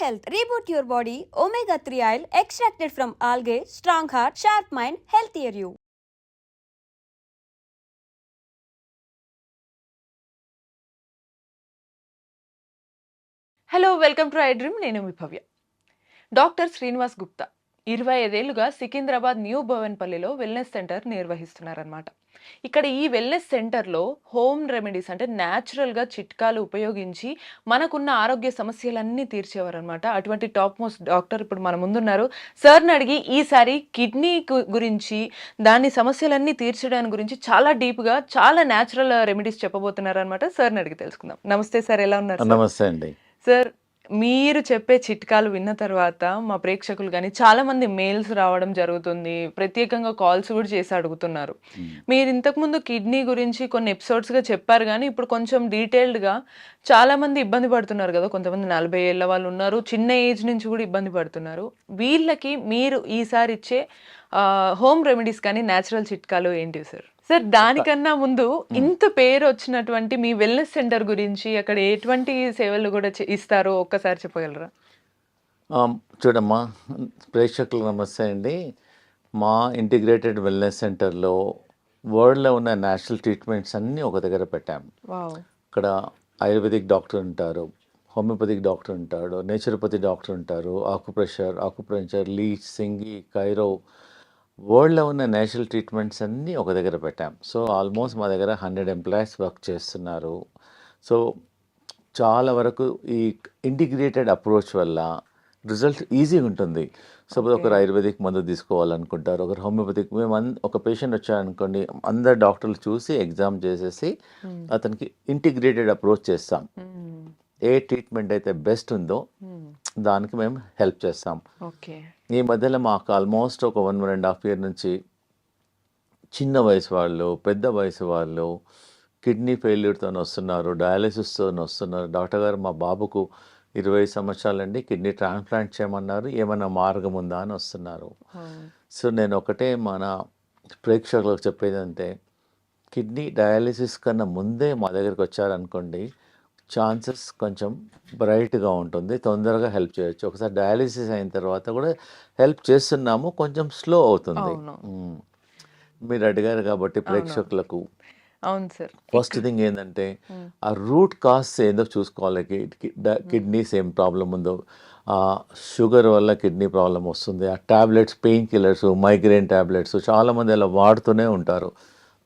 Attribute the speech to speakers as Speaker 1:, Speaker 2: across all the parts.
Speaker 1: health. Reboot your body. Omega 3 oil extracted from algae. Strong heart, sharp mind, healthier you.
Speaker 2: Hello welcome to I dream నేను మీ Bhavya doctor Srinivas Gupta ఇరవై ఐదేళ్ళుగా Secunderabad new భవన్పల్లిలో wellness centre నిర్వహిస్తున్నారనమాట ఇక్కడ ఈ వెల్నెస్ సెంటర్లో హోమ్ రెమెడీస్ అంటే న్యాచురల్గా చిట్కాలు ఉపయోగించి మనకున్న ఆరోగ్య సమస్యలన్నీ తీర్చేవారనమాట అటువంటి టాప్ మోస్ట్ డాక్టర్ ఇప్పుడు మన ముందున్నారు. సార్ని అడిగి ఈసారి కిడ్నీ గురించి దాని సమస్యలన్నీ తీర్చడానికి గురించి చాలా డీప్గా చాలా న్యాచురల్ రెమెడీస్ చెప్పబోతున్నారనమాట సార్ని అడిగి తెలుసుకుందాం. నమస్తే సార్ ఎలా ఉన్నారు?
Speaker 3: నమస్తే అండి.
Speaker 2: సార్ మీరు చెప్పే చిట్కాలు విన్న తర్వాత మా ప్రేక్షకులు కానీ చాలా మంది మెయిల్స్ రావడం జరుగుతుంది. ప్రత్యేకంగా కాల్స్ కూడా చేసి అడుగుతున్నారు. మీరు ఇంతకుముందు కిడ్నీ గురించి కొన్ని ఎపిసోడ్స్గా చెప్పారు కానీ ఇప్పుడు కొంచెం డీటెయిల్డ్గా చాలా మంది ఇబ్బంది పడుతున్నారు కదా. కొంతమంది నలభై ఏళ్ళ వాళ్ళు ఉన్నారు. చిన్న ఏజ్ నుంచి కూడా ఇబ్బంది పడుతున్నారు. వీళ్ళకి మీరు ఈసారి ఇచ్చే హోమ్ రెమెడీస్ కానీ న్యాచురల్ చిట్కాలు ఏంటివి సార్ సార్ దానికన్నా ముందు ఇంత పేరు వచ్చినటువంటి మీ వెల్నెస్ సెంటర్ గురించి అక్కడ ఎటువంటి సేవలు కూడా ఇస్తారో ఒక్కసారి చెప్పగలరా?
Speaker 3: చూడమ్మా ప్రేక్షకులకు నమస్తే అండి. మా ఇంటిగ్రేటెడ్ వెల్నెస్ సెంటర్లో వరల్డ్లో ఉన్న నేషనల్ ట్రీట్మెంట్స్ అన్నీ ఒక దగ్గర పెట్టాం. ఇక్కడ ఆయుర్వేదిక్ డాక్టర్ ఉంటారు హోమియోపతిక్ డాక్టర్ ఉంటాడు నేచురోపతి డాక్టర్ ఉంటారు ఆకుప్రెషర్ ఆకుప్రెషర్ లీచ్ సింగి కైరో వరల్డ్లో ఉన్న నేచురల్ ట్రీట్మెంట్స్ అన్నీ ఒక దగ్గర పెట్టాం. సో ఆల్మోస్ట్ మా దగ్గర హండ్రెడ్ ఎంప్లాయీస్ వర్క్ చేస్తున్నారు. సో చాలా వరకు ఈ ఇంటిగ్రేటెడ్ అప్రోచ్ వల్ల రిజల్ట్ ఈజీగా ఉంటుంది. సపోజ్ ఒకరు ఆయుర్వేదిక్ మందు తీసుకోవాలనుకుంటారు ఒకరు హోమియోపతిక్ మేము అన్- ఒక పేషెంట్ వచ్చారనుకోండి అందరు డాక్టర్లు చూసి ఎగ్జామ్ చేసేసి అతనికి ఇంటిగ్రేటెడ్ అప్రోచ్ చేస్తాం. ఏ ట్రీట్మెంట్ అయితే బెస్ట్ ఉందో దానికి మేము హెల్ప్ చేస్తాం.
Speaker 2: ఓకే.
Speaker 3: ఈ మధ్యలో మాకు ఆల్మోస్ట్ ఒక one one and half year నుంచి చిన్న వయసు వాళ్ళు పెద్ద వయసు వాళ్ళు కిడ్నీ ఫెయిల్యూర్తో వస్తున్నారు డయాలసిస్తో వస్తున్నారు. డాక్టర్ గారు మా బాబుకు ఇరవై సంవత్సరాలండి కిడ్నీ ట్రాన్స్ప్లాంట్ చేయమన్నారు ఏమైనా మార్గం ఉందా అని వస్తున్నారు. సో నేను ఒకటే మన ప్రేక్షకులకు చెప్పేది అంటే కిడ్నీ డయాలిసిస్ కన్నా ముందే మా దగ్గరికి వచ్చారనుకోండి ఛాన్సెస్ కొంచెం బ్రైట్గా ఉంటుంది. తొందరగా హెల్ప్ చేయొచ్చు. ఒకసారి డయాలిసిస్ అయిన తర్వాత కూడా హెల్ప్ చేస్తున్నాము. కొంచెం స్లో అవుతుంది. మీరు అడిగారు కాబట్టి ప్రేక్షకులకు.
Speaker 2: అవును సార్.
Speaker 3: ఫస్ట్ థింగ్ ఏంటంటే ఆ రూట్ కాస్ ఏందో చూసుకోవాలి. కిడ్నీస్ ఏం ప్రాబ్లం ఉందో. ఆ షుగర్ వల్ల కిడ్నీ ప్రాబ్లం వస్తుంది. ఆ tablets pain killers migraine tablets చాలామంది అలా వాడుతూనే ఉంటారు.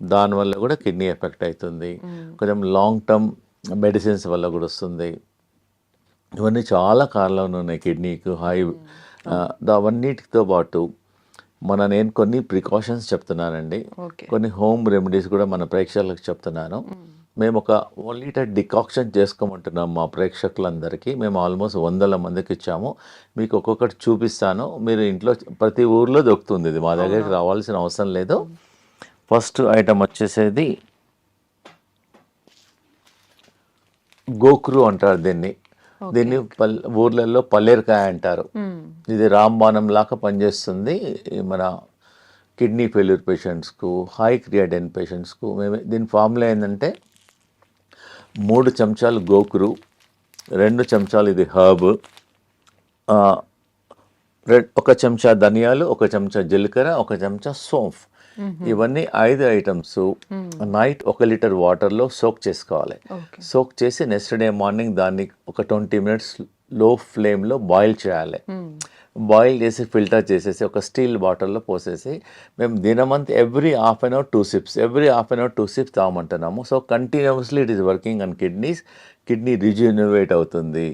Speaker 3: దానివల్ల కూడా కిడ్నీ ఎఫెక్ట్ అవుతుంది. కొంచెం లాంగ్ టర్మ్ మెడిసిన్స్ వల్ల కూడా వస్తుంది. ఇవన్నీ చాలా కారణాలు ఉన్నాయి. కిడ్నీకి హై అవన్నిటితో పాటు మన నేను కొన్ని ప్రికాషన్స్ చెప్తున్నానండి. కొన్ని హోమ్ రెమెడీస్ కూడా మన ప్రేక్షకులకు చెప్తున్నాను. మేము ఒక వన్ లీటర్ డికాక్షన్ చేసుకోమంటున్నాం మా ప్రేక్షకులందరికీ. మేము ఆల్మోస్ట్ వందల మందికి ఇచ్చాము. మీకు ఒక్కొక్కటి చూపిస్తాను. మీరు ఇంట్లో ప్రతి ఊర్లో దొరుకుతుంది ఇది. మా దగ్గరికి రావాల్సిన అవసరం లేదు. ఫస్ట్ ఐటమ్ వచ్చేసేది గోక్రు అంటారు దీన్ని. దీన్ని పల్ ఊర్లలో పల్లేరుకాయ అంటారు. ఇది రాంబాణం లాగా పనిచేస్తుంది మన కిడ్నీ ఫెయిల్యూర్ పేషెంట్స్కు హై క్రియాటిన్ పేషెంట్స్కు. మేము దీని ఫార్ములా ఏంటంటే మూడు చెంచాలు గోకురు రెండు చెంచాలు ఇది హర్బ్ ఒక చెంచా ధనియాలు ఒక చెంచా జీలకర్ర ఒక చెంచా సోంఫ్. ఇవన్నీ ఐదు ఐటమ్స్ నైట్ ఒక లీటర్ వాటర్లో సోక్ చేసుకోవాలి. సోక్ చేసి నెక్స్ట్ డే మార్నింగ్ దాన్ని ఒక ట్వంటీ మినిట్స్లో ఫ్లేమ్లో బాయిల్ చేయాలి. బాయిల్ చేసి ఫిల్టర్ చేసేసి ఒక స్టీల్ బాటిల్లో పోసేసి మేము దినమంత్ every half an hour two sips every half an hour two sips తాగమంటున్నాము. So continuously it is working on kidneys. Kidney rejuvenate అవుతుంది.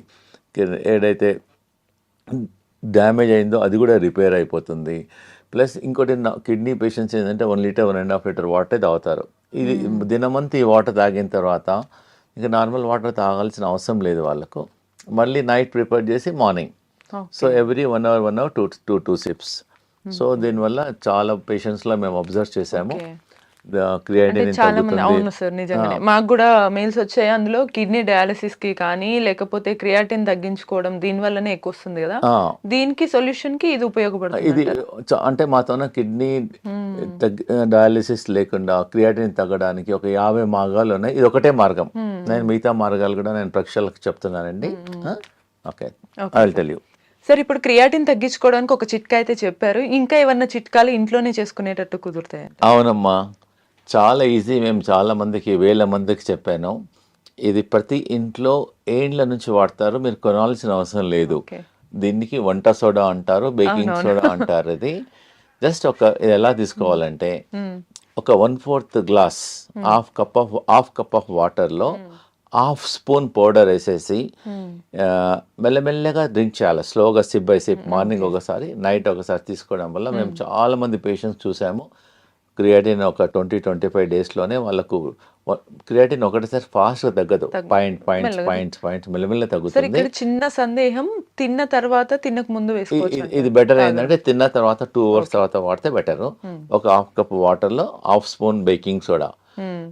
Speaker 3: ఏదైతే డ్యామేజ్ అయిందో అది కూడా రిపేర్ అయిపోతుంది. ప్లస్ ఇంకోటి కిడ్నీ పేషెంట్స్ ఏంటంటే one litre one and half litre water తాగుతారు. ఇది దినమంతా ఈ వాటర్ తాగిన తర్వాత ఇంకా నార్మల్ వాటర్ తాగాల్సిన అవసరం లేదు వాళ్ళకు. మళ్ళీ నైట్ ప్రిపేర్ చేసి morning. So every one hour one hour two two two sips. So దీనివల్ల చాలా పేషెంట్స్లో మేము అబ్జర్వ్ చేసాము.
Speaker 2: చాలా మంది అవును సార్ నిజంగానే. మాకు కూడా మెయిల్స్ వచ్చాయి. అందులో కిడ్నీ డయాలసిస్కి కానీ లేకపోతే క్రియాటిన్ తగ్గించుకోవడం దీని వల్లనే ఎక్కువ వస్తుంది కదా. దీనికి సొల్యూషన్కి ఇది ఉపయోగపడుతుంది
Speaker 3: ఇది అంటే మాతోన కిడ్నీ డయాలిసిస్ లేకుండా క్రియాటిన్ తగ్గడానికి ఒక యాభై మార్గాలు ఉన్నాయి. ఇది ఒకటే మార్గం. నేను మిగతా మార్గాలు కూడా నేను ప్రేక్షకులకు చెప్తున్నానండి?
Speaker 2: Okay.
Speaker 3: I will tell you
Speaker 2: sir ఇప్పుడు క్రియాటిన్ తగ్గించుకోవడానికి ఒక చిట్కా అయితే చెప్పారు. ఇంకా ఏమన్నా చిట్కాలు ఇంట్లోనే చేసుకునేటట్టు కుదురుతాయి
Speaker 3: అవునమ్మా. చాలా ఈజీ మేము చాలా మందికి వేల మందికి చెప్పాను. ఇది ప్రతి ఇంట్లో ఏండ్ల నుంచి వాడతారు మీరు కొనాల్సిన అవసరం లేదు. దీనికి వంట సోడా అంటారు బేకింగ్ సోడా అంటారు ఇది. జస్ట్ ఒక ఇది ఎలా తీసుకోవాలంటే ఒక one fourth glass half cup of half cup of వాటర్లో హాఫ్ స్పూన్ పౌడర్ వేసేసి మెల్లమెల్లగా డ్రింక్ చేయాలి. స్లోగా సిప్ బై సిప్ మార్నింగ్ ఒకసారి నైట్ ఒకసారి తీసుకోవడం వల్ల మేము. చాలా మంది పేషెంట్స్ చూసాము. క్రియాటిన్ ఒక ట్వంటీ ట్వంటీ ఫైవ్ డేస్లోనే వాళ్ళకు క్రియాటిన్ ఒకటిసారి ఫాస్ట్గా తగ్గదు. పాయింట్ పాయింట్స్ పాయింట్స్ పాయింట్స్ మెల్లమెల్ల తగ్గుతుంది.
Speaker 2: చిన్న సందేహం తిన్న తర్వాత తినక ముందు
Speaker 3: ఇది బెటర్ ఏంటంటే తిన్న తర్వాత టూ అవర్స్ తర్వాత వాడితే బెటర్ ఒక హాఫ్ కప్ వాటర్లో హాఫ్ స్పూన్ బేకింగ్ సోడా.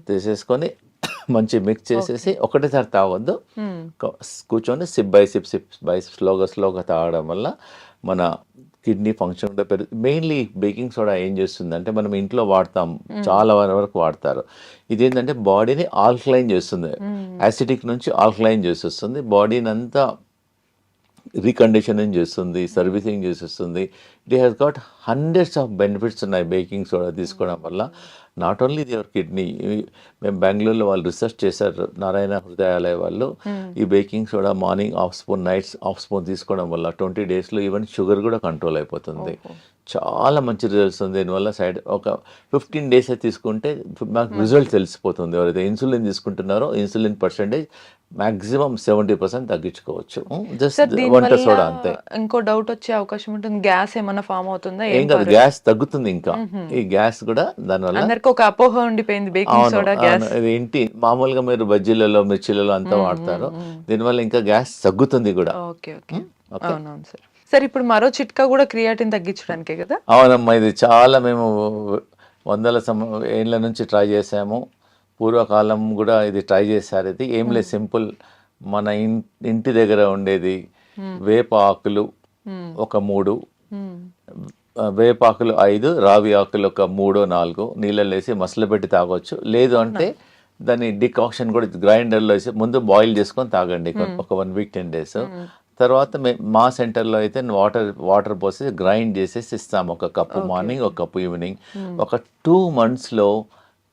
Speaker 3: తీసేసుకొని మంచి మిక్స్ చేసేసి ఒకటేసారి తాగొద్దు. కూర్చొని sip by sip sip by స్లోగా స్లోగా తాగడం వల్ల మన కిడ్నీ ఫంక్షన్ కూడా పెరుగు మెయిన్లీ బేకింగ్ సోడా ఏం చేస్తుందంటే మనం ఇంట్లో వాడతాం. చాలా వరకు వాడతారు. ఇదేంటంటే బాడీని ఆల్కలైన్ చేస్తుంది. యాసిడిక్ నుంచి ఆల్కలైన్ చేసేస్తుంది. బాడీని అంతా రీకండిషనింగ్ చేస్తుంది సర్వీసింగ్ చేసేస్తుంది it has got hundreds of benefits ఉన్నాయి బేకింగ్ సోడా తీసుకోవడం వల్ల నాట్ ఓన్లీ యువర్ కిడ్నీ మేము బెంగళూరులో వాళ్ళు రీసెర్చ్ చేశారు నారాయణ హృదయాలయ వాళ్ళు. ఈ baking soda morning half spoon nights half spoon తీసుకోవడం వల్ల ట్వంటీ డేస్లో ఈవెన్ షుగర్ కూడా కంట్రోల్ అయిపోతుంది. చాలా మంచి రిజల్ట్స్ ఉంది. దీనివల్ల సైడ్ ఒక ఫిఫ్టీన్ డేస్ తీసుకుంటే మాకు రిజల్ట్ తెలిసిపోతుంది. ఎవరైతే ఇన్సులిన్ తీసుకుంటున్నారో insulin percentage maximum seventy percent తగ్గించుకోవచ్చు. జస్ట్
Speaker 2: సార్
Speaker 3: వంట సోడా అంతే.
Speaker 2: ఇంకో డౌట్ వచ్చే అవకాశం ఉంటుంది. గ్యాస్ ఏమన్నా ఫామ్ అవుతుందా?
Speaker 3: ఏం కాదు గ్యాస్ తగ్గుతుంది ఇంకా. ఈ గ్యాస్ కూడా దానివల్ల
Speaker 2: అందరికి ఒక అపోహ ఉండిపోయింది బేకింగ్ సోడా గ్యాస్.
Speaker 3: ఇది ఇంటి మామూలుగా మీరు బజ్జీలలో మిర్చిలలో అంతా వాడతారు. దీనివల్ల ఇంకా గ్యాస్ తగ్గుతుంది కూడా.
Speaker 2: Okay okay. అవునవును సార్ సార్ ఇప్పుడు మరో చిట్కా కూడా క్రియాటిన్ తగ్గించడానికే కదా?
Speaker 3: అవునమ్మా ఇది చాలా మేము వందల సమ ఏళ్ళ నుంచి ట్రై చేసాము పూర్వకాలం కూడా ఇది ట్రై చేశారు. ఇది ఏం లేదు సింపుల్. మన ఇంటి దగ్గర ఉండేది వేప ఆకులు ఒక మూడు.
Speaker 2: మ్మ్.
Speaker 3: ఆ, వేపాకులు ఐదు రావి ఆకులు ఒక మూడో నాలుగు. నీళ్ళలో వేసి మసలబెట్టి తాగొచ్చు. లేదు అంటే దాన్ని డికాక్షన్ కూడా గ్రైండర్లో వేసి ముందు బాయిల్ చేసుకొని తాగండి. ఒక వన్ వీక్ టెన్ డేస్. తర్వాత మే- మా సెంటర్లో అయితే వాటర్ వాటర్ పోసి గ్రైండ్ చేసేసి ఇస్తాం. ఒక కప్పు మార్నింగ్ ఒక కప్పు ఈవినింగ్. ఒక టూ మంత్స్లో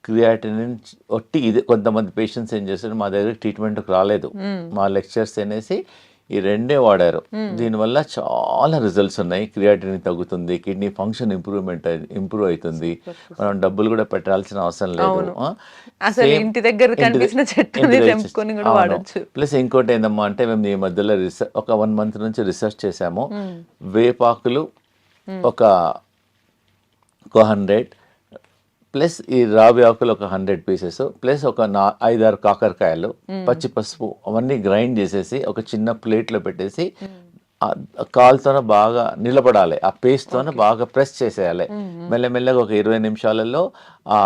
Speaker 3: క్రియాటినిన్ ఒట్టి ఇది కొంతమంది పేషెంట్స్ ఏం చేస్తారు మా దగ్గర ట్రీట్మెంట్కి రాలేదు. మా లెక్చర్స్ అనేసి ఈ రెండే వాడారు. దీనివల్ల చాలా రిజల్ట్స్ ఉన్నాయి. క్రియాటినిన్ తగ్గుతుంది కిడ్నీ ఫంక్షన్ ఇంప్రూవ్మెంట్ ఇంప్రూవ్ అవుతుంది. మనం డబ్బులు కూడా పెట్టాల్సిన అవసరం లేదు.
Speaker 2: ఇంటి దగ్గర కనిపించిన.
Speaker 3: ప్లస్ ఇంకోటి ఏందమ్మా అంటే మేము ఈ మధ్యలో రీసెర్చ్ ఒక వన్ మంత్ నుంచి రీసెర్చ్ చేసాము వేపాకులు ఒక ఒక హండ్రెడ్ ప్లస్ ఈ రావి ఆకులు ఒక హండ్రెడ్ పీసెస్ ప్లస్ ఒక నా ఐదారు కాకరకాయలు పచ్చి పసుపు అవన్నీ గ్రైండ్ చేసేసి ఒక చిన్న ప్లేట్లో పెట్టేసి కాలుతోనే బాగా నిలబడాలి ఆ పేస్ట్తోనే బాగా ప్రెస్ చేసేయాలి. మెల్లమెల్లగా ఒక ఇరవై నిమిషాలలో ఆ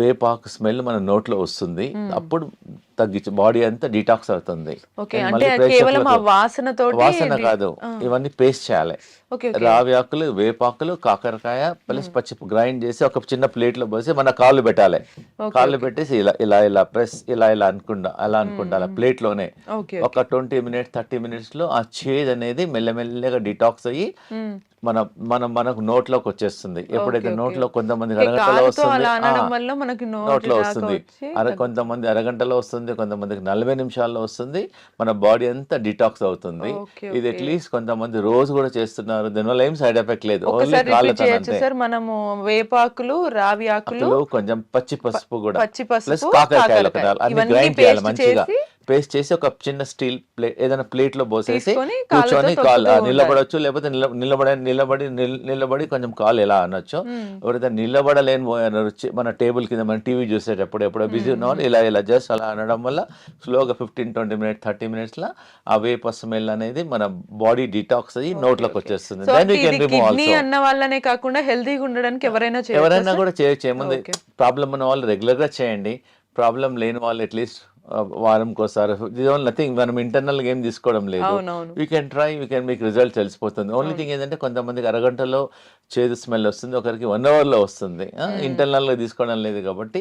Speaker 3: వేపాకు స్మెల్ మన నోట్లో వస్తుంది. అప్పుడు తగ్గించి బాడీ అంతా డిటాక్స్ అవుతుంది. వాసన కాదు. ఇవన్నీ పేస్ట్ చేయాలి. రావి ఆకులు వేపాకులు కాకరకాయ ప్లస్ పచ్చి గ్రైండ్ చేసి ఒక చిన్న ప్లేట్లో పోసి మన కాళ్ళు పెట్టాలి. కాళ్ళు పెట్టేసి ఇలా ఇలా ఇలా ప్రెస్ ఇలా ఇలా అనుకుంటా అలా అనుకుంటా అలా
Speaker 2: ప్లేట్లోనే
Speaker 3: ఒక ట్వంటీ మినిట్స్ థర్టీ మినిట్స్లో ఆ చేదు అనేది మెల్లమెల్లగా డిటాక్స్ అయ్యి మన మన మనకు నోట్లోకి వచ్చేస్తుంది. ఎప్పుడైతే నోట్లో కొంతమంది అరగంటలో వస్తుంది నోట్లో వస్తుంది. అర కొంతమంది అరగంటలో వస్తుంది కొంతమందికి నలభై నిమిషాల్లో వస్తుంది మన బాడీ అంతా డిటాక్స్ అవుతుంది. ఇది అట్లీస్ట్ కొంతమంది రోజు కూడా చేస్తున్నారు దీనివల్ల ఏం సైడ్ ఎఫెక్ట్ లేదు.
Speaker 2: మనము వేపాకులు రావి ఆకులు
Speaker 3: కొంచెం పచ్చి పసుపు కూడా.
Speaker 2: పచ్చి పసుపు,
Speaker 3: ప్లస్ కాకరకాయలు అన్ని గ్రైండ్ చేయాలి మంచిగా. పేస్ట్ చేసి ఒక చిన్న స్టీల్ ప్లేట్ ఏదైనా ప్లేట్లో పోసేసి కూర్చొని కాలు
Speaker 2: తొక్కుతూ
Speaker 3: నిలబడొచ్చు లేకపోతే నిల- నిలబడి నిలబడి నిల్- నిలబడి కొంచెం కాలు ఎలా అనొచ్చు ఎవరైతే నిలబడలేని మన టేబుల్ కింద మన టీవీ చూసేటప్పుడు ఎప్పుడో బిజీ ఉన్న వాళ్ళు ఇలా ఇలా జస్ట్ అలా అనడం వల్ల స్లోగా ఫిఫ్టీన్ ట్వంటీ మినిట్స్ థర్టీ మినిట్స్లో ఆ వేప స్మెల్ అనేది మన బాడీ డిటాక్స్ అయ్యి నోట్లోకి వచ్చేస్తుంది.
Speaker 2: సో
Speaker 3: దెన్ వీ కెన్
Speaker 2: ఇది
Speaker 3: రిమూవ్
Speaker 2: కిడ్నీ
Speaker 3: ఆల్సో
Speaker 2: అన్న వాళ్ళనే కాకుండా హెల్తీగా ఉండడానికి ఎవరైనా
Speaker 3: ఎవరైనా? కూడా చేయొచ్చు. ఏముంది. ప్రాబ్లం ఉన్న వాళ్ళు రెగ్యులర్గా చేయండి. ప్రాబ్లం లేని వాళ్ళు అట్లీస్ట్ వారంకి ఒకసారి నథింగ్ మనం ఇంటర్నల్ గేమ్ తీసుకోవడం లేదు. We can try we can మీకు రిజల్ట్ తెలిసిపోతుంది. ఓన్లీ థింగ్ ఏంటంటే కొంతమందికి అరగంటలో చేదు స్మెల్ వస్తుంది ఒకరికి వన్ అవర్లో వస్తుంది. ఇంటర్నల్గా తీసుకోవడం లేదు కాబట్టి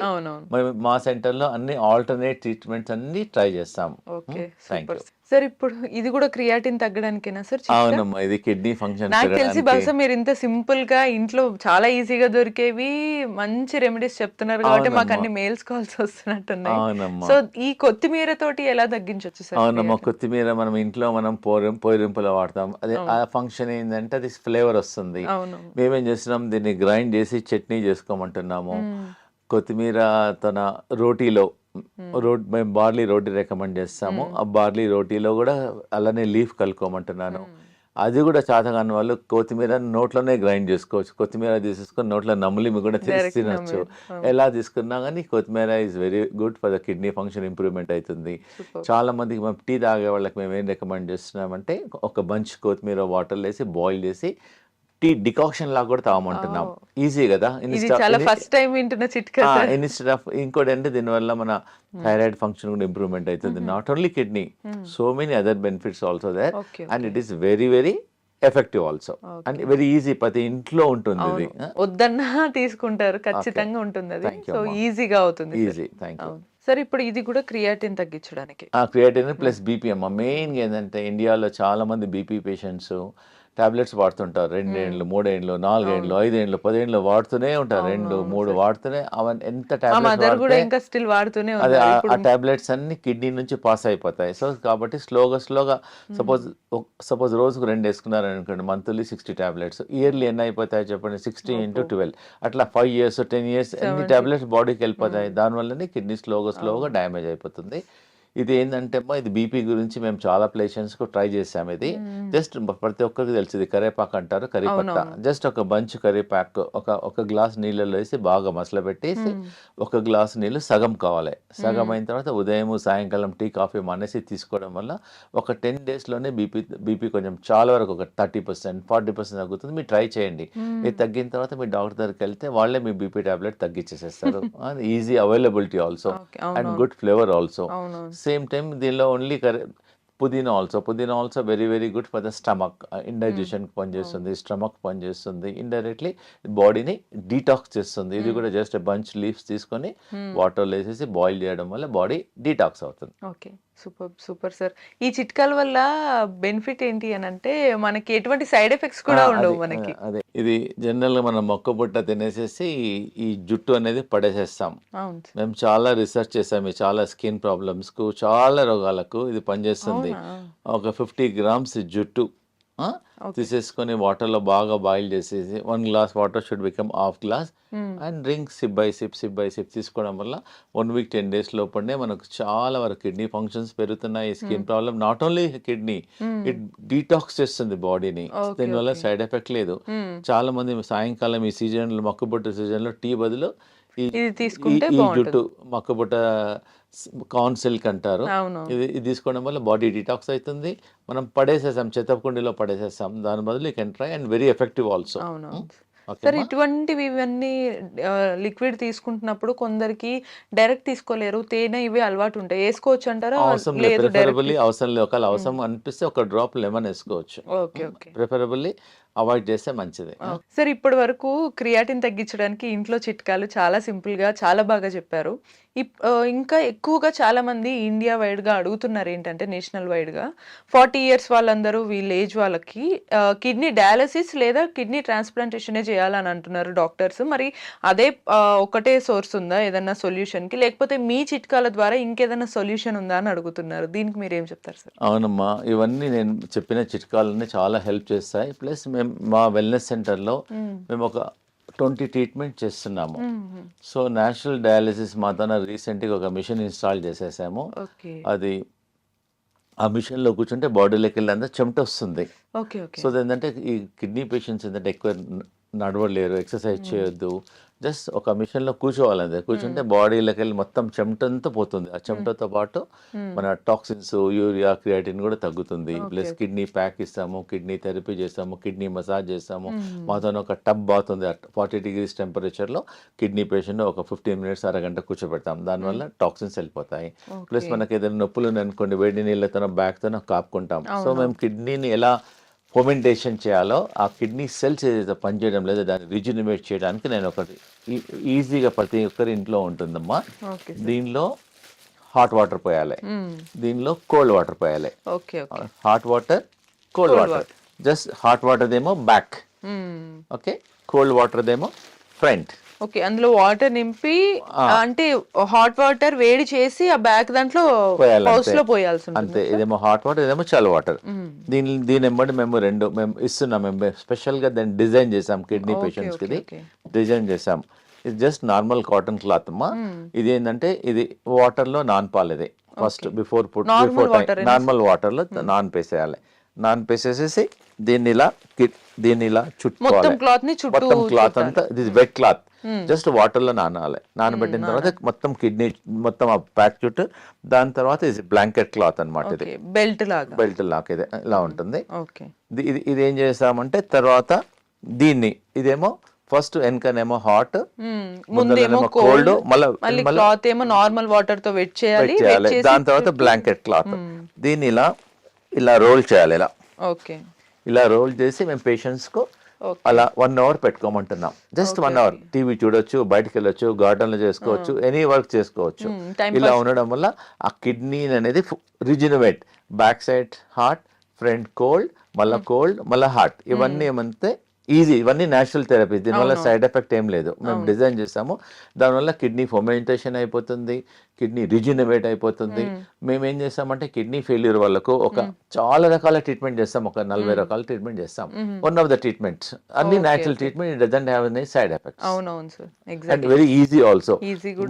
Speaker 3: మేము మా సెంటర్లో అన్ని ఆల్టర్నేట్ ట్రీట్మెంట్స్ అన్ని ట్రై చేస్తాం.
Speaker 2: Okay
Speaker 3: thank
Speaker 2: super.
Speaker 3: You
Speaker 2: sir ఇప్పుడు ఇది కూడా క్రియాటిన్ తగ్గడానికేనా సార్?
Speaker 3: అవునమ్మా ఇది కిడ్నీ ఫంక్షన్
Speaker 2: నాకు తెలిసి బహుశా మీరు ఇంత సింపుల్గా ఇంట్లో చాలా ఈజీగా దొరికేవి మంచి రెమెడీస్ చెప్తున్నారు కాబట్టి మాకు అన్ని మెయిల్స్ కాల్స్ వస్తున్నట్టున్నాయి.
Speaker 3: అవునమ్మా.
Speaker 2: సో ఈ కొత్తిమీర తోటి ఎలా తగ్గించవచ్చు సార్?
Speaker 3: అవునమ్మా కొత్తిమీర మనం ఇంట్లో మనం పోరం పోరింపులో వాడతాం. అదే ఆ ఫంక్షన్ ఏంటంటే అది ఫ్లేవర్ వస్తుంది.
Speaker 2: అవును.
Speaker 3: మేమేం చేస్తున్నాం? దీన్ని గ్రైండ్ చేసి చట్నీ చేసుకోమంటున్నాము. కొత్తిమీర తన రోటీలో రోడ్ మేము బార్లీ రోటీ రికమెండ్ చేస్తాము. ఆ బార్లీ రోటీలో కూడా అలానే లీఫ్ కలుపుకోమంటున్నాను. అది కూడా చేతగాని వాళ్ళు కొత్తిమీర నోట్లోనే గ్రైండ్ చేసుకోవచ్చు. కొత్తిమీర తీసేసుకొని నోట్లో నమిలి మీ కూడా తినొచ్చు. ఎలా తీసుకున్నా కానీ కొత్తిమీర is very good for the kidney function improvement అవుతుంది. చాలా మందికి మేము టీ తాగే వాళ్ళకి మేము ఏం రికమెండ్ చేస్తున్నామంటే ఒక బంచ్ కొత్తిమీర వాటర్ వేసి బాయిల్ చేసి టీ డికాక్షన్ లాగా కూడా తాగమంటున్నాం. ఈజీ కదా?
Speaker 2: ఫస్ట్ టైం వింటున్న చిట్కా సార్.
Speaker 3: ఇన్స్టెడ్ ఆఫ్ ఇంకోటి అంటే దీనివల్ల మన థైరాయిడ్ ఫంక్షన్ కూడా ఇంప్రూవ్మెంట్ అవుతుంది. Not only kidney so many other benefits also
Speaker 2: there
Speaker 3: and it is very very effective also and very easy ప్రతి ఇంట్లో ఉంటుంది ఇది.
Speaker 2: వద్దన్నా తీసుకుంటారు ఖచ్చితంగా ఉంటుంది అది సో. ఈజీగా అవుతుంది.
Speaker 3: ఈజీ థ్యాంక్ యూ
Speaker 2: సార్ ఇప్పుడు ఇది కూడా క్రియాటిన్ తగ్గించడానికి.
Speaker 3: క్రియేటిన్ ప్లస్ బీపీ అమ్మ. మెయిన్గా ఏంటంటే ఇండియాలో చాలా మంది బీపీ పేషెంట్స్ టాబ్లెట్స్ వాడుతుంటారు. రెండేండ్లు మూడేండ్లు నాలుగేండ్లు ఐదేండ్లు పదేండ్లు వాడుతూనే ఉంటారు. రెండు మూడు వాడుతూనే అవన్నీ ఎంత టాబ్లెట్స్ అదే ఆ టాబ్లెట్స్ అన్ని కిడ్నీ నుంచి పాస్ అయిపోతాయి. సో కాబట్టి స్లోగా స్లోగా సపోజ్ సపోజ్ రోజుకు రెండు వేసుకున్నారు అనుకోండి మంత్లీ సిక్స్టీ టాబ్లెట్స్. ఇయర్లీ ఎన్ని అయిపోతాయి చెప్పండి సిక్స్టీ ఇంటూ ట్వెల్వ్. అట్లా ఫైవ్ ఇయర్స్ టెన్ ఇయర్స్ ఎన్ని టాబ్లెట్స్ బాడీకి వెళ్ళిపోతాయి. దానివల్లనే కిడ్నీ స్లోగా స్లోగా డ్యామేజ్ అయిపోతుంది. ఇది ఏంటంటే అమ్మా ఇది బీపీ గురించి మేము చాలా పేషెంట్స్కు ట్రై చేసాము ఇది. జస్ట్ ప్రతి ఒక్కరికి తెలుసు ఇది కరేపాకు అంటారు కరిపత్త జస్ట్ ఒక బంచ్ కరిపాకు ఒక ఒక గ్లాస్ నీళ్ళలో వేసి బాగా మసల పెట్టేసి ఒక గ్లాస్ నీళ్ళు సగం కావాలి. సగం అయిన తర్వాత ఉదయం సాయంకాలం టీ కాఫీ మానేసి తీసుకోవడం వల్ల ఒక టెన్ డేస్లోనే బీపీ బీపీ కొంచెం చాలా వరకు ఒక థర్టీ పర్సెంట్ ఫార్టీ పర్సెంట్ తగ్గుతుంది. మీరు ట్రై చేయండి. ఇది తగ్గిన తర్వాత మీ డాక్టర్ దగ్గరికి వెళ్తే వాళ్ళే మీ BP tablet తగ్గించేసేస్తారు easy
Speaker 2: availability
Speaker 3: also and good flavour
Speaker 2: also
Speaker 3: same time దీనిలో ఓన్లీ కరే పుదీనా ఆల్సో పుదీనా also very very good for the stomach ఇండైజెషన్కి పనిచేస్తుంది స్టమక్ పనిచేస్తుంది. ఇండైరెక్ట్లీ బాడీని డీటాక్స్ చేస్తుంది. ఇది కూడా జస్ట్ బంచ్ లీవ్స్ తీసుకొని వాటర్లో వేసేసి బాయిల్ చేయడం వల్ల బాడీ డీటాక్స్ అవుతుంది.
Speaker 2: Okay super super sir. ఈ చిట్కాల వల్ల బెనిఫిట్ ఏంటి అని అంటే మనకి ఎటువంటి సైడ్ ఎఫెక్ట్స్ కూడా ఉండవు మనకి.
Speaker 3: అదే. ఇది జనరల్గా మనం మొక్క బుట్ట తినేసేసి ఈ జుట్టు అనేది పడేసేస్తాం. మేము చాలా రీసెర్చ్ చేసాము ఈ చాలా స్కిన్ ప్రాబ్లమ్స్కు చాలా రోగాలకు ఇది పనిచేస్తుంది? ఒక ఫిఫ్టీ గ్రామ్స్ జుట్టు తీసేసుకొని వాటర్లో బాగా బాయిల్ చేసేసి one glass water should become half glass and drink sip by sip sip by sip తీసుకోవడం వల్ల వన్ వీక్ టెన్ డేస్ లోపలనే మనకు చాలా వరకు కిడ్నీ ఫంక్షన్స్ పెరుగుతున్నాయి. Skin problem not only kidney it detox చేస్తుంది బాడీని. దీనివల్ల. సైడ్ ఎఫెక్ట్ లేదు.
Speaker 2: Hmm.
Speaker 3: చాలా మంది సాయంకాలం ఈ సీజన్లో మొక్కబుట్ట సీజన్లో టీ బదులు ఈ. జుట్టు మొక్కబుట్ట కార్న్ సిల్క్ అంటారు. ఇది ఇది తీసుకోవడం వల్ల బాడీ డిటాక్స్ అవుతుంది మనం పడేసేసాం చెత్తకుండీలో పడేసేసాం దాని బదులు you can try and very
Speaker 2: effective
Speaker 3: also
Speaker 2: sir ఇటువంటివి ఇవన్నీ లిక్విడ్ తీసుకుంటున్నప్పుడు కొందరికి డైరెక్ట్ తీసుకోలేరు. తేనె ఇవి అలవాటు ఉంటాయి. వేసుకోవచ్చు అంటారా?
Speaker 3: అవసరం లేదు.
Speaker 2: లేదు
Speaker 3: ప్రిఫరబుల్లీ అవసరం లేదు. ఒకవేళ అవసరం అనిపిస్తే ఒక డ్రాప్ లెమన్ వేసుకోవచ్చు.
Speaker 2: ఓకే ఓకే
Speaker 3: ప్రిఫరబుల్లీ అవాయిడ్ చేస్తే మంచిది.
Speaker 2: సార్ ఇప్పటి వరకు క్రియాటిన్ తగ్గించడానికి ఇంట్లో చిట్కాలు చాలా సింపుల్గా చాలా బాగా చెప్పారు. ఇంకా ఎక్కువగా చాలా మంది ఇండియా వైడ్గా అడుగుతున్నారు ఏంటంటే నేషనల్ వైడ్గా ఫార్టీ ఇయర్స్ వాళ్ళందరూ వీళ్ళ ఏజ్ వాళ్ళకి కిడ్నీ డయాలసిస్ లేదా కిడ్నీ ట్రాన్స్ప్లాంటేషన్ చేయాలని అంటున్నారు డాక్టర్స్. మరి అదే ఒకటే సోర్స్ ఉందా ఏదన్నా సొల్యూషన్కి లేకపోతే మీ చిట్కాల ద్వారా ఇంకేదైనా సొల్యూషన్ ఉందా అని అడుగుతున్నారు. దీనికి మీరు ఏం చెప్తారు సార్?
Speaker 3: అవునమ్మా ఇవన్నీ నేను చెప్పిన చిట్కాలన్నీ చాలా హెల్ప్ చేస్తాయి. ప్లస్ మేము మా వెల్నెస్ సెంటర్లో మేము ఒక ట్వంటీ ట్రీట్మెంట్ చేస్తున్నాము. సో నేషనల్ డయాలసిస్ మా తన రీసెంట్గా ఒక మిషన్ ఇన్స్టాల్ చేసేసాము. అది ఆ మిషన్లో కూర్చుంటే బాడీలోకి వెళ్ళి చెమట వస్తుంది. సో ఏంటంటే ఈ కిడ్నీ పేషెంట్స్ ఏంటంటే ఎక్కువ నడవలేరు ఎక్సర్సైజ్ చేయొద్దు. జస్ట్ ఒక మిషన్లో కూర్చోవాలంతే. కూర్చుంటే బాడీలోకి వెళ్ళి మొత్తం చెమటంతా పోతుంది. ఆ చెమటతో పాటు మన టాక్సిన్స్ యూరియా క్రియాటిన్ కూడా తగ్గుతుంది. ప్లస్ కిడ్నీ ప్యాక్ ఇస్తాము కిడ్నీ థెరపీ చేస్తాము కిడ్నీ మసాజ్ చేస్తాము. మాతో ఒక టబ్ బాత్ ఉంది ఫార్టీ డిగ్రీస్ టెంపరేచర్లో కిడ్నీ పేషెంట్ ఒక ఫిఫ్టీన్ మినిట్స్ అరగంట కూర్చోబెడతాం. దానివల్ల టాక్సిన్స్ వెళ్ళిపోతాయి. ప్లస్ మనకి ఏదైనా నొప్పులు అనుకోండి వేడి నీళ్ళతో బ్యాక్తో కాపుకుంటాం. సో మేము కిడ్నీని ఎలా ఫొమెంటేషన్ చేయాలో ఆ కిడ్నీ సెల్స్ ఏదైతే పనిచేయడం లేదో దాన్ని రిజ్యూనిమేట్ చేయడానికి నేను ఒకటి ఈజీగా ప్రతి ఒక్కరి ఇంట్లో ఉంటుందమ్మా. దీనిలో హాట్ వాటర్ పోయాలి. దీనిలో కోల్డ్ వాటర్ పోయాలి. Hot water cold water just hot water ఏమో బ్యాక్ ఓకే కోల్డ్ వాటర్ ఏమో ఫ్రంట్
Speaker 2: ఓకే అందులో వాటర్ నింపి అంటే హాట్ వాటర్ వేడి చేసి ఆ బ్యాగ్ దాంట్లో
Speaker 3: అంతే.
Speaker 2: లో పోయాల్సి
Speaker 3: అంతే ఇదేమో హాట్ వాటర్ ఇదేమో చల్ వాటర్ దీని దీని వెంబడి మేము రెండు మేము ఇస్తున్నాం మేము స్పెషల్గా దాన్ని డిజైన్ చేసాం కిడ్నీ
Speaker 2: పేషెంట్స్కి.
Speaker 3: డిజైన్ చేసాం ఇది జస్ట్ నార్మల్ కాటన్ క్లాత్ అమ్మా. ఇది ఏంటంటే ఇది వాటర్లో నాన్ పాలు ఇది
Speaker 2: first
Speaker 3: before
Speaker 2: put
Speaker 3: before normal వాటర్లో నాన్ పేసేయాలి నాన్ పేసేసేసి దీన్ని ఇలా దీన్ని ఇలా
Speaker 2: మొత్తం
Speaker 3: చుట్టుకోవాలి
Speaker 2: క్లాత్ని చుట్టూ
Speaker 3: మొత్తం క్లాత్ అంతా ఇది వెట్ క్లాత్ జస్ట్ వాటర్లో నానాలి. నానబెట్టిన తర్వాత మొత్తం కిడ్నీ మొత్తం ఆ ప్యాక్ చుట్టూ దాని తర్వాత ఇది బ్లాంకెట్ క్లాత్ అన్నమాట ఇది.
Speaker 2: బెల్ట్ లాగా.
Speaker 3: బెల్ట్ లాక్ ఇది ఇలా ఉంటుంది.
Speaker 2: ఓకే.
Speaker 3: ఇది ఇది- ఏం చేస్తామంటే తర్వాత దీన్ని ఇదేమో ఫస్ట్ వెనకనేమో హాట్
Speaker 2: ముందేమో
Speaker 3: కోల్డ్ మళ్ళీ
Speaker 2: క్లాత్ ఏమో నార్మల్ వాటర్తో వెట్ చేయాలి
Speaker 3: దాని తర్వాత బ్లాంకెట్ క్లాత్ దీన్ని ఇలా ఇలా రోల్ చేయాలి ఇలా.
Speaker 2: ఓకే.
Speaker 3: ఇలా రోల్ చేసి మేము
Speaker 2: పేషెంట్స్కు.
Speaker 3: అలా వన్ అవర్ పెట్టుకోమంటున్నాం. జస్ట్ వన్ అవర్ టీవీ చూడొచ్చు బయటకు వెళ్ళొచ్చు గార్డెన్లో చేసుకోవచ్చు ఎనీ వర్క్ చేసుకోవచ్చు.
Speaker 2: Hmm,
Speaker 3: ఇలా ఉండడం వల్ల ఆ కిడ్నీ అనేది rejuvenate back side hot front cold మళ్ళా కోల్డ్ మళ్ళా హార్ట్ ఇవన్నీ ఏమంటే ఈజీ ఇవన్నీ నేచురల్ థెరపీ దీనివల్ల సైడ్ ఎఫెక్ట్ ఏం లేదు. మేము డిజైన్ చేసాము. దానివల్ల కిడ్నీ ఫొమెంటేషన్ అయిపోతుంది కిడ్నీ రిజినవేట్ అయిపోతుంది. మేము. ఏం చేస్తామంటే కిడ్నీ ఫెయిల్యూర్ వాళ్ళకు ఒక చాలా రకాల ట్రీట్మెంట్ చేస్తాం. ఒక నలభై రకాల ట్రీట్మెంట్ చేస్తాం. One of the treatments. అన్ని natural treatment it doesn't
Speaker 2: have any
Speaker 3: side
Speaker 2: effects.
Speaker 3: Sir. And very
Speaker 2: easy also.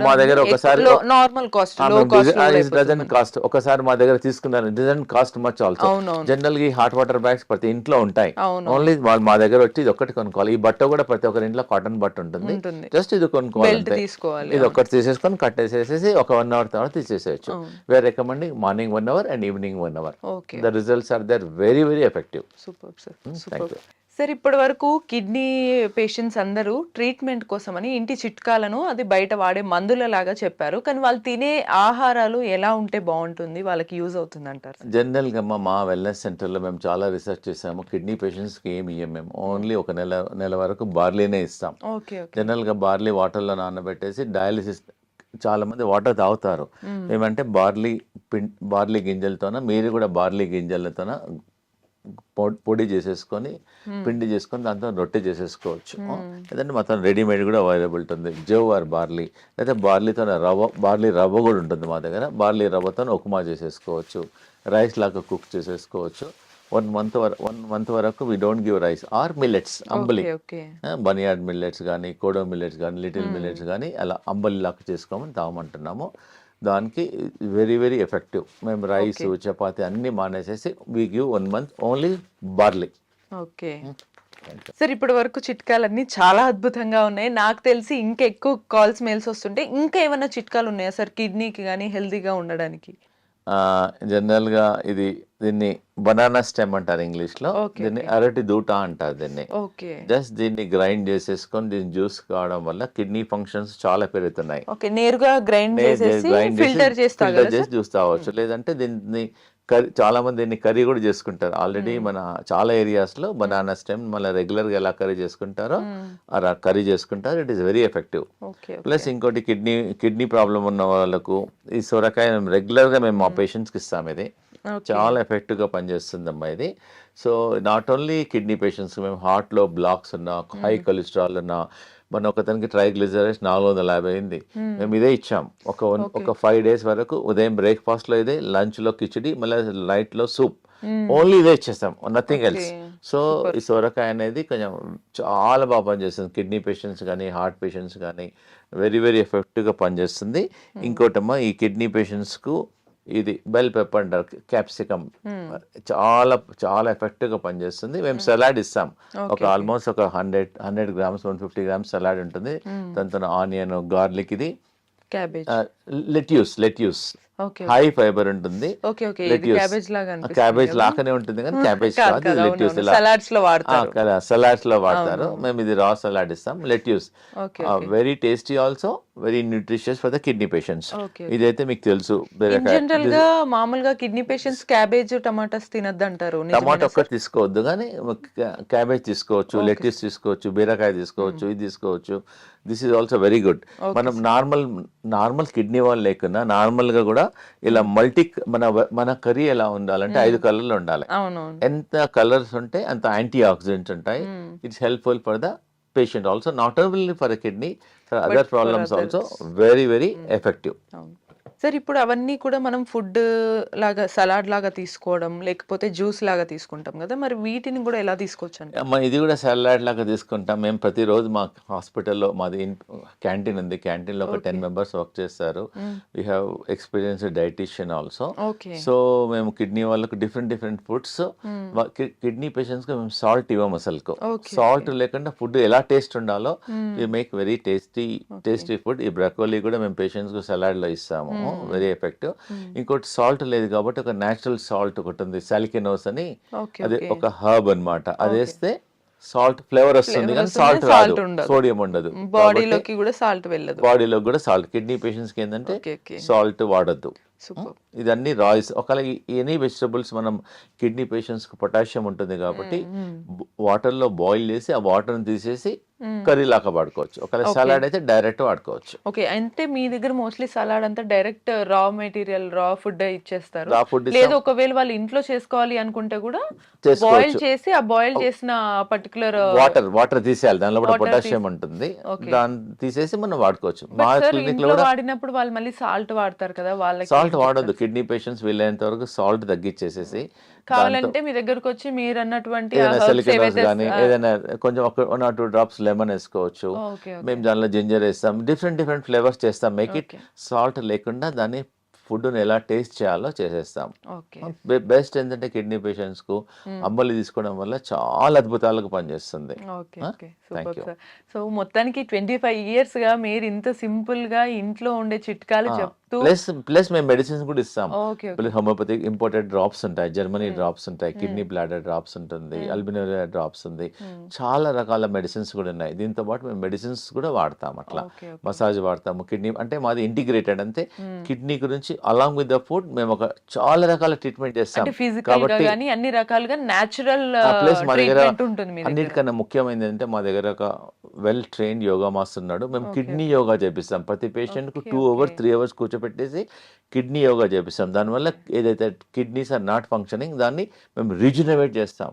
Speaker 3: మా దగ్గర ఒకసారి
Speaker 2: నార్మల్ కాస్ట్ కాస్ట్
Speaker 3: ఒకసారి మా దగ్గర తీసుకున్నారు. Doesn't cost
Speaker 2: much
Speaker 3: also. జనరల్గా హాట్ వాటర్ బ్యాగ్స్ ప్రతి ఇంట్లో ఉంటాయి. ఓన్లీ వాళ్ళు మా దగ్గర వచ్చి ఇది ఒక్కటి కొనుక్కోవాలి. ఈ బట్ట కూడా ప్రతి ఒక్కరి ఇంట్లో కాటన్ బట్ట ఉంటుంది. జస్ట్ ఇది కొనుక్కోవాలి ఇది ఒక్కటి తీసేసుకొని కట్టేసేసి ఒక వన్ అవర్ తర్వాత తీసేసేయచ్చు we are recommending morning one hour and evening
Speaker 2: one
Speaker 3: hour the results are there very very
Speaker 2: effective super
Speaker 3: sir
Speaker 2: super
Speaker 3: you.
Speaker 2: Sir ఇప్పటి వరకు కిడ్నీ పేషెంట్స్ అందరూ ట్రీట్మెంట్ కోసమని ఇంటి చిట్కాలను అది బయట వాడే మందుల లాగా చెప్పారు. కానీ వాళ్ళు తినే ఆహారాలు ఎలా ఉంటే బాగుంటుంది? వాళ్ళకి యూజ్ అవుతుంది అంటారు
Speaker 3: జనరల్గా మా- వెల్నెస్ సెంటర్లో మేము చాలా రీసెర్చ్ చేసాము. కిడ్నీ పేషెంట్స్కి ఏమి ఇయ్యం మేము. ఓన్లీ ఒక నెల నెల వరకు బార్లీనే ఇస్తాం.
Speaker 2: ఓకే
Speaker 3: జనరల్గా బార్లీ వాటర్లో నానబెట్టేసి డయాలిసిస్ చాలా మంది వాటర్ తాగుతారు. ఏమంటే బార్లీ పిం బార్లీ గింజలతోన మీరు కూడా బార్లీ గింజలతోన పొడి చేసేసుకొని పిండి చేసుకొని దాంతో రొట్టె చేసేసుకోవచ్చు. లేదంటే మొత్తం రెడీమేడ్ కూడా అవైలబుల్ ఉంటుంది. జవ్ ఆర్ బార్లీ లేదా బార్లీతో రవ్వ బార్లీ రవ్వ కూడా ఉంటుంది మా దగ్గర. బార్లీ రవ్వతో ఉప్మా చేసేసుకోవచ్చు. రైస్ లాగా కుక్ చేసేసుకోవచ్చు. వన్ మంత్ వరకు వన్ మంత్ వరకు we don't give rice or millets ambali.
Speaker 2: Okay
Speaker 3: barnyard millets కానీ కోడో మిల్లెట్స్ కానీ లిటిల్ మిల్లెట్స్ కానీ అలా అంబలి లాగా చేసుకోమని తాగమంటున్నాము. దానికి వెరీ వెరీ ఎఫెక్టివ్ మేము రైస్ చపాతి అన్ని మానేసేసి we give one month only barley
Speaker 2: okay sir ఇప్పటి వరకు చిట్కాలన్నీ చాలా అద్భుతంగా ఉన్నాయి. నాకు తెలిసి ఇంకా ఎక్కువ కాల్స్ మెయిల్స్ వస్తుంటే ఇంకా ఏమైనా చిట్కాలు ఉన్నాయా సార్ కిడ్నీకి కానీ హెల్తీగా ఉండడానికి.
Speaker 3: జనరల్గా ఇది దీన్ని బనానా స్టెమ్ అంటారు ఇంగ్లీష్లో. దీన్ని అరటి దూట అంటారు దీన్ని.
Speaker 2: ఓకే.
Speaker 3: జస్ట్ దీన్ని గ్రైండ్ చేసేసుకొని దీన్ని జ్యూస్ కావడం వల్ల కిడ్నీ ఫంక్షన్స్ చాలా పెరుగుతున్నాయి.
Speaker 2: ఓకే నేరుగా గ్రైండ్ చేసి
Speaker 3: ఫిల్టర్ చేసి జ్యూస్ తాగవచ్చు లేదంటే దీన్ని కర్రీ చాలా మంది దీన్ని కర్రీ కూడా చేసుకుంటారు. ఆల్రెడీ మన చాలా ఏరియాస్లో బనానా స్టెమ్ మళ్ళీ రెగ్యులర్గా ఎలా కర్రీ చేసుకుంటారో అలా కర్రీ చేసుకుంటారు. It is very
Speaker 2: effective
Speaker 3: plus ఇంకోటి కిడ్నీ కిడ్నీ ప్రాబ్లం ఉన్న వాళ్ళకు ఈ సొరకాయ రెగ్యులర్గా మేము మా పేషెంట్స్కి ఇస్తాం ఇది. చాలా ఎఫెక్టివ్గా పనిచేస్తుంది అమ్మా ఇది. So not only kidney patients మేము హార్ట్లో బ్లాక్స్ ఉన్నా హై కొలెస్ట్రాల్ ఉన్నా మన ఒకతనికి ట్రైగ్లిజరైడ్స్ నాలుగు వందల యాభై అయింది. మేము ఇదే ఇచ్చాం. ఒక వన్- ఒక ఫైవ్ డేస్ వరకు ఉదయం బ్రేక్ఫాస్ట్లో ఇదే లంచ్లో కిచిడి మళ్ళీ నైట్లో సూప్ ఓన్లీ ఇదే ఇచ్చేస్తాం నథింగ్ ఎల్స్ సో ఈ సొరకాయ అనేది కొంచెం చాలా బాగా పనిచేస్తుంది. కిడ్నీ పేషెంట్స్ కానీ హార్ట్ పేషెంట్స్ కానీ వెరీ వెరీ ఎఫెక్టివ్గా పనిచేస్తుంది. ఇంకోటమ్మా ఈ కిడ్నీ పేషెంట్స్కు ఇది బెల్ పెప్పర్ అంటారు క్యాప్సికమ్ చాలా చాలా ఎఫెక్టివ్గా పనిచేస్తుంది. మేము సలాడ్ ఇస్తాం. ఒక ఆల్మోస్ట్ ఒక hundred hundred grams one fifty grams salad ఉంటుంది. దాంతో ఆనియన్ గార్లిక్ ఇది. Cabbage lettuce
Speaker 2: lettuce
Speaker 3: high fibre ఉంటుంది.
Speaker 2: క్యాబేజ్?
Speaker 3: లాగానే ఉంటుంది కానీ క్యాబేజ్
Speaker 2: కాదు,
Speaker 3: లెట్యూస్
Speaker 2: సలాడ్స్లో వాడతారు.
Speaker 3: మేము ఇది రా సలాడ్ ఇస్తాం. Lettuce very tasty also very nutritious for the kidney
Speaker 2: patients
Speaker 3: ఇదైతే మీకు తెలుసు.
Speaker 2: జనరల్గా మామూలుగా కిడ్నీ పేషెంట్స్ క్యాబేజ్ టమాటాస్ తినద్దు అంటారు
Speaker 3: టమాటో ఒక్కటి తీసుకోవద్దు కానీ క్యాబేజ్ తీసుకోవచ్చు లెట్యూస్ తీసుకోవచ్చు బీరకాయ తీసుకోవచ్చు ఇది తీసుకోవచ్చు. This is also very good మనం నార్మల్ నార్మల్ కిడ్నీ వాళ్ళు లేకున్నా నార్మల్గా కూడా ఇలా మల్టీ మన మన కర్రీ ఎలా ఉండాలంటే ఐదు కలర్లు ఉండాలి. ఎంత కలర్స్ ఉంటే అంత యాంటీ ఆక్సిడెంట్స్ ఉంటాయి it's helpful for the patient also not only for kidney for other problems also very very
Speaker 2: effective sir ఇప్పుడు అవన్నీ కూడా మనం ఫుడ్ లాగా సలాడ్ లాగా తీసుకోవడం లేకపోతే జ్యూస్ లాగా తీసుకుంటాం కదా మరి వీటిని కూడా ఎలా తీసుకోవచ్చు అంటే
Speaker 3: ఇది కూడా సలాడ్ లాగా తీసుకుంటాం. మేము ప్రతిరోజు మా హాస్పిటల్లో మాది క్యాంటీన్ ఉంది. క్యాంటీన్లో ఒక టెన్ మెంబర్స్ వర్క్ చేస్తారు. We have experience dietician
Speaker 2: also
Speaker 3: so మేము కిడ్నీ వాళ్ళకు డిఫరెంట్ డిఫరెంట్ ఫుడ్స్ కిడ్నీ పేషెంట్స్కి మేము సాల్ట్ ఇవ్వము అసలుకు.
Speaker 2: Okay,
Speaker 3: సాల్ట్ లేకుండా ఫుడ్ ఎలా టేస్ట్ ఉండాలో we make very tasty tasty food ఈ బ్రకోలీ కూడా మేము పేషెంట్స్కి సలాడ్లో ఇస్తాము. వెరీ ఎఫెక్టివ్ ఇంకోటి సాల్ట్ లేదు కాబట్టి ఒక నేచురల్ సాల్ట్ ఒకటి ఉంది సాలికినోస్ అని. అది ఒక హర్బ్ అన్నమాట. అది వేస్తే సాల్ట్ ఫ్లేవర్ వస్తుంది కానీ సాల్ట్ రాదు. సోడియం ఉండదు.
Speaker 2: బాడీలోకి కూడా సాల్ట్ వెళ్ళదు.
Speaker 3: బాడీలో కూడా సాల్ట్ కిడ్నీ పేషెంట్స్కి ఏంటంటే సాల్ట్ వాడద్దు.
Speaker 2: సూపర్.
Speaker 3: ఇదన్నీ రాయిస్. ఒకవేళ ఎనీ వెజిటబుల్స్ మనం కిడ్నీ పేషెంట్స్కి పొటాషియం ఉంటుంది కాబట్టి వాటర్లో బాయిల్ చేసి ఆ వాటర్ తీసేసి కర్రీ లాగా వాడుకోవచ్చు. ఒకవేళ సలాడ్ అయితే డైరెక్ట్ వాడుకోవచ్చు.
Speaker 2: ఓకే. అంటే మీ దగ్గర మోస్ట్లీ సలాడ్ అంతా direct raw material raw food ఇచ్చేస్తారు.
Speaker 3: రా ఫుడ్
Speaker 2: లేదు ఒకవేళ వాళ్ళు ఇంట్లో చేసుకోవాలి అనుకుంటే కూడా బాయిల్ చేసి ఆ బాయిల్ చేసిన పర్టికులర్
Speaker 3: వాటర్ వాటర్ తీసేయాలి. దానిలో కూడా పొటాషియం ఉంటుంది. దాన్ని తీసేసి మనం వాడుకోవచ్చు. మా క్లినిక్లో
Speaker 2: వాడినప్పుడు వాళ్ళు మళ్ళీ సాల్ట్ వాడతారు కదా వాళ్ళకి
Speaker 3: సాల్ట్ వాడద్దు. కిడ్నీ పేషెంట్స్ వీలైనంత వరకు సాల్ట్ తగ్గించేసేసి
Speaker 2: కావాలంటే మీ దగ్గరకు వచ్చి మీరు అన్నటువంటి
Speaker 3: ఏదైనా కానీ కొంచెం ఒక one or two drops lemon వేసుకోవచ్చు. మేము దానిలో జింజర్ వేస్తాం. డిఫరెంట్ డిఫరెంట్ ఫ్లేవర్స్ చేస్తాం. Make
Speaker 2: it.
Speaker 3: సాల్ట్ లేకుండా దాన్ని ఫుడ్ని ఎలా టేస్ట్ చేయాలో చేసేస్తాం. బెస్ట్ ఏంటంటే కిడ్నీ పేషెంట్స్కు అంబలి తీసుకోవడం వల్ల చాలా అద్భుతాలకు పనిచేస్తుంది.
Speaker 2: సో మొత్తానికి ట్వంటీ ఫైవ్ ఇయర్స్గా మీరు ఇంత సింపుల్గా ఇంట్లో ఉండే చిట్కాలు చెప్తూ
Speaker 3: ప్లస్ ప్లస్ మేము మెడిసిన్స్ కూడా ఇస్తాం. ప్లస్ హోమియోపతిక్ ఇంపోర్టెడ్ డ్రాప్స్ ఉంటాయి. జర్మనీ డ్రాప్స్ ఉంటాయి. కిడ్నీ బ్లాడర్ డ్రాప్స్ ఉంటుంది. అల్బినోరియా డ్రాప్స్ ఉంది. చాలా రకాల మెడిసిన్స్ కూడా ఉన్నాయి. దీంతో పాటు మేము మెడిసిన్స్ కూడా వాడతాం అట్లా. మసాజ్ వాడతాము. కిడ్నీ అంటే మాది ఇంటిగ్రేటెడ్ అంతే. కిడ్నీ గురించి అలాంగ్ విత్ ద ఫుడ్ మేము ఒక చాలా రకాల ట్రీట్మెంట్ చేస్తాం.
Speaker 2: అంటే కానీ అన్ని రకాలుగా నేచురల్
Speaker 3: ప్లస్ మా దగ్గర అన్నిటికన్నా ముఖ్యమైనది ఏంటంటే మా దగ్గర ఒక వెల్ ట్రైన్ యోగా మాస్టర్ ఉన్నాడు. మేము కిడ్నీ యోగా చేపిస్తాం. ప్రతి
Speaker 2: పేషెంట్కు
Speaker 3: టూ అవర్స్. త్రీ అవర్స్ కూర్చోపెట్టేసి కిడ్నీ యోగా చేపిస్తాం. దానివల్ల ఏదైతే కిడ్నీస్ ఆర్ నాట్ ఫంక్షనింగ్ దాన్ని మేము రిజునవేట్ చేస్తాం.